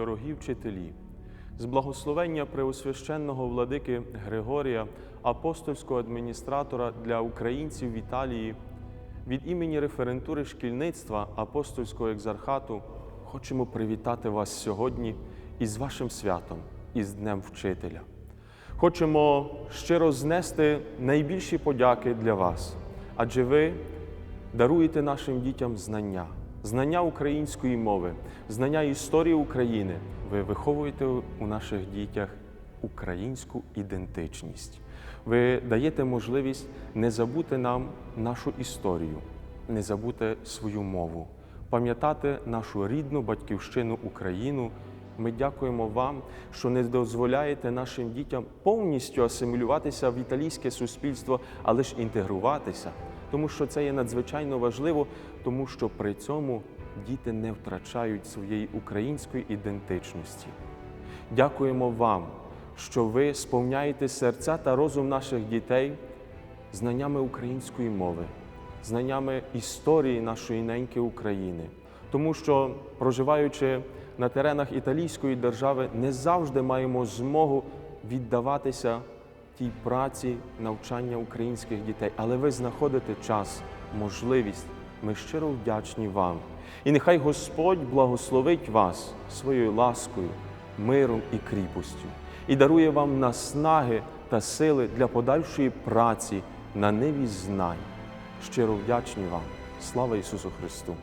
дорогі вчителі, з благословення Преосвященного владики Григорія, апостольського адміністратора для українців в Італії, від імені референтури шкільництва апостольського екзархату хочемо привітати вас сьогодні із вашим святом, із Днем Вчителя. Хочемо щиро знести найбільші подяки для вас, адже ви даруєте нашим дітям знання, знання української мови, знання історії України. Ви виховуєте у наших дітях українську ідентичність. Ви даєте можливість не забути нам нашу історію, не забути свою мову, пам'ятати нашу рідну батьківщину Україну. Ми дякуємо вам, що не дозволяєте нашим дітям повністю асимілюватися в італійське суспільство, але ж інтегруватися, тому що це є надзвичайно важливо, тому що при цьому діти не втрачають своєї української ідентичності. Дякуємо вам, що ви сповняєте серця та розум наших дітей знаннями української мови, знаннями історії нашої неньки України, тому що, проживаючи на теренах італійської держави, не завжди маємо змогу віддаватися тій праці навчання українських дітей, але ви знаходите час, можливість. Ми щиро вдячні вам. І нехай Господь благословить вас своєю ласкою, миром і кріпостю, і дарує вам наснаги та сили для подальшої праці на ниві знань. Щиро вдячні вам. Слава Ісусу Христу!